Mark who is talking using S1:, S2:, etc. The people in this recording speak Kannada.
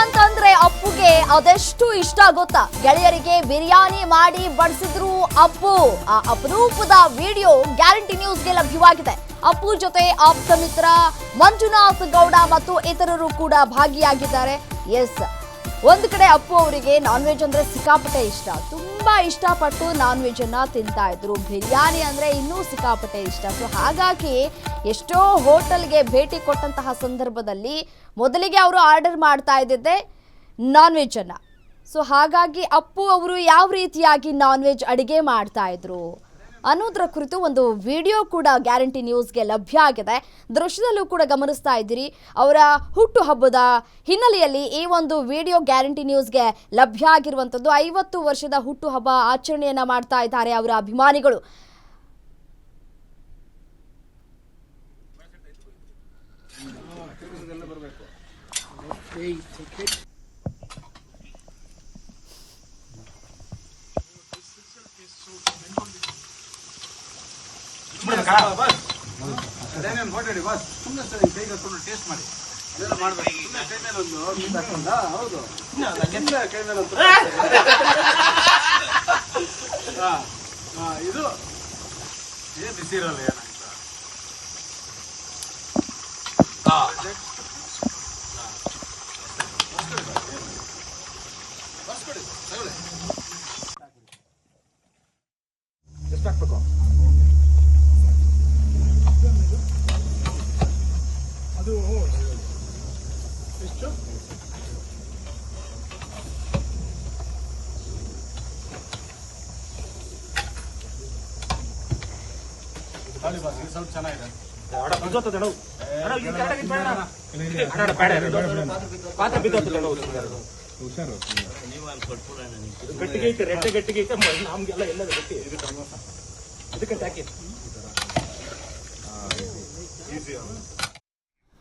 S1: ಅಂತಂದ್ರೆ ಅಪ್ಪುಗೆ ಅದೆಷ್ಟು ಇಷ್ಟ ಗೊತ್ತಾ? ಗೆಳೆಯರಿಗೆ ಬಿರಿಯಾನಿ ಮಾಡಿ ಬಡಿಸಿದ್ರು ಅಪ್ಪು. ಆ ಅಪರೂಪದ ವಿಡಿಯೋ ಗ್ಯಾರಂಟಿ ನ್ಯೂಸ್ಗೆ ಲಭ್ಯವಾಗಿದೆ. ಅಪ್ಪು ಜೊತೆ ಆಪ್ತ ಮಿತ್ರ ಮಂಜುನಾಥ್ ಗೌಡ ಮತ್ತು ಇತರರು ಕೂಡ ಭಾಗಿಯಾಗಿದ್ದಾರೆ. ಎಸ್ ಒಂದು ಕಡೆ ಅಪ್ಪು ಅವರಿಗೆ ನಾನ್ ವೆಜ್ ಅಂದ್ರೆ ಸಿಕ್ಕಾಪಟ್ಟೆ ಇಷ್ಟ. ತುಂಬಾ ಇಷ್ಟಪಟ್ಟು ನಾನ್ ವೆಜ್ ಅನ್ನ ತಿಂತಾ ಇದ್ರು. ಬಿರಿಯಾನಿ ಅಂದ್ರೆ ಇನ್ನೂ ಸಿಕ್ಕಾಪಟ್ಟೆ ಇಷ್ಟ. ಸೊ ಹಾಗಾಗಿ ಎಷ್ಟೋ ಹೋಟೆಲ್ಗೆ ಭೇಟಿ ಕೊಟ್ಟಂತಹ ಸಂದರ್ಭದಲ್ಲಿ ಮೊದಲಿಗೆ ಅವರು ಆರ್ಡರ್ ಮಾಡ್ತಾ ಇದ್ದಿದ್ದೆ ನಾನ್ ವೆಜ್ ಅನ್ನ. ಸೊ ಹಾಗಾಗಿ ಅಪ್ಪು ಅವರು ಯಾವ ರೀತಿಯಾಗಿ ನಾನ್ ವೆಜ್ ಅಡಿಗೆ ಮಾಡ್ತಾ ಇದ್ರು? ಅನ್ನೋದ್ರ ಕುರಿತು ಒಂದು ವಿಡಿಯೋ ಕೂಡ ಗ್ಯಾರಂಟಿ ನ್ಯೂಸ್ಗೆ ಲಭ್ಯ ಆಗಿದೆ. ದೃಶ್ಯದಲ್ಲೂ ಕೂಡ ಗಮನಿಸ್ತಾ ಇದ್ದೀರಿ. ಅವರ ಹುಟ್ಟು ಹಬ್ಬದ ಹಿನ್ನೆಲೆಯಲ್ಲಿ ಈ ಒಂದು ವಿಡಿಯೋ ಗ್ಯಾರಂಟಿ ನ್ಯೂಸ್ಗೆ ಲಭ್ಯ ಆಗಿರುವಂಥದ್ದು. ಐವತ್ತು ವರ್ಷದ ಹುಟ್ಟು ಹಬ್ಬ ಆಚರಣೆಯನ್ನ ಮಾಡ್ತಾ ಇದ್ದಾರೆ ಅವರ ಅಭಿಮಾನಿಗಳು.
S2: ಮಾತಾಡಿ ಬಸ್ ಸುಮ್ಮನೆ ಸರಿ ಕೈಗೆ ಹಾಕೊಂಡು ಟೇಸ್ಟ್ ಮಾಡಿ ಅದೆಲ್ಲ ಸುಮ್ನೆ ಕೈ ಮೇಲೆ ಒಂದು ಮೀನ್ ಹಾಕೊಂಡ ಹೌದು ಕೈ ಮೇಲೆ ಒಂದು ಇದು ಏನ್ ಬಿಸಿ ಇರಲ್ಲ ಎಷ್ಟು ಹಾಕ್ಬೇಕು ಅದು ಎಷ್ಟು ಖಾಲಿ ಬಾಸ್ ಇದು ಸ್ವಲ್ಪ ಚೆನ್ನಾಗಿದೆ
S3: ಗಟ್ಟಿಗೆ ಐತೆ ರೆಟ್ಟೆ ಗಟ್ಟಿಗೆ ಐತೆ ಮ- ನಮ್ಗೆಲ್ಲ ಎಲ್ಲ ಗಟ್ಟಿ ಇದಕ್ಕೆ ಹಾಕಿ
S2: ಈಸಿ